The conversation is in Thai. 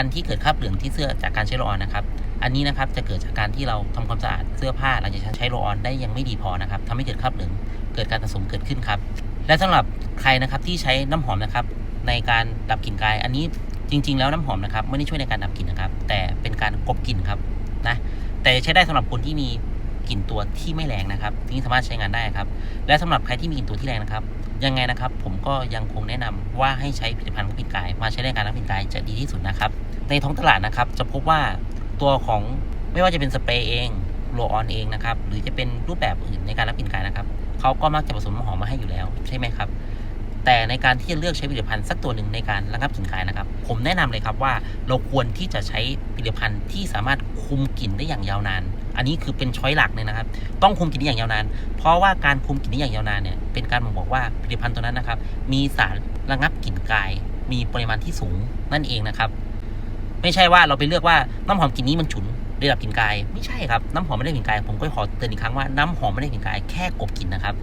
อันที่เกิดคราบเหลืองที่เสื้อจากการใช้โรลออนนะครับ อันนี้นะครับจะเกิดจากการที่เราทำความสะอาดเสื้อผ้าหลังจากใช้โรลออนได้ยังไม่ดีพอนะครับทำให้เกิดคราบเหลืองเกิดการสะสมเกิดขึ้นครับ และสำหรับใครนะครับที่ใช้น้ำหอมนะครับในการดับกลิ่นกาย อันนี้จริง ๆ แล้วน้ำหอมนะครับไม่ได้ช่วยในการดับกลิ่นนะครับ แต่เป็นการกบกลิ่นครับนะแต่ใช้ได้สำหรับคนที่มี กลิ่นตัวที่ไม่แรงนะครับที่สามารถใช้งานได้ครับ และสำหรับใครที่มีกลิ่นตัวที่แรงนะครับ ยังไงนะครับ ผมก็ยังคงแนะนำว่าให้ใช้ผลิตภัณฑ์ดับกลิ่นกาย มาใช้ในการดับกลิ่นกายจะดีที่สุดนะครับ ในท้องตลาดนะครับ จะพบว่าตัวของไม่ว่าจะเป็นสเปรย์เองโรลออนเองนะครับ หรือจะเป็นรูปแบบอื่นในการรับกลิ่นกายนะครับเขาก็มักจะผสมน้ำหอมมาให้อยู่แล้วใช่ไหมครับ แต่ในการที่จะเลือกใช้ผลิตภัณฑ์สักตัวหนึ่งในการระงับกลิ่นกายนะครับ ผมแนะนำเลยครับว่าเราควรที่จะใช้ผลิตภัณฑ์ที่สามารถคุมกลิ่นได้อย่างยาวนาน อันนี้คือเป็นช้อยหลักเลยนะครับ ต้องคุมกลิ่นได้อย่างยาวนาน เพราะว่าการคุมกลิ่นได้อย่างยาวนานเนี่ยเป็นการบ่งบอกว่าผลิตภัณฑ์ตัวนั้นนะครับ มีสารระงับกลิ่นกาย มีปริมาณที่สูงนั่นเองนะครับ ไม่ใช่ว่าเราไปเลือกว่าน้ำหอมกลิ่นนี้มันฉุนได้ดับกลิ่นกาย ไม่ใช่ครับ น้ำหอมไม่ได้กลิ่นกาย ผมก็ขอเตือนอีกครั้งว่าน้ำหอมไม่ได้กลิ่นกาย แค่กลบกลิ่นนะครับ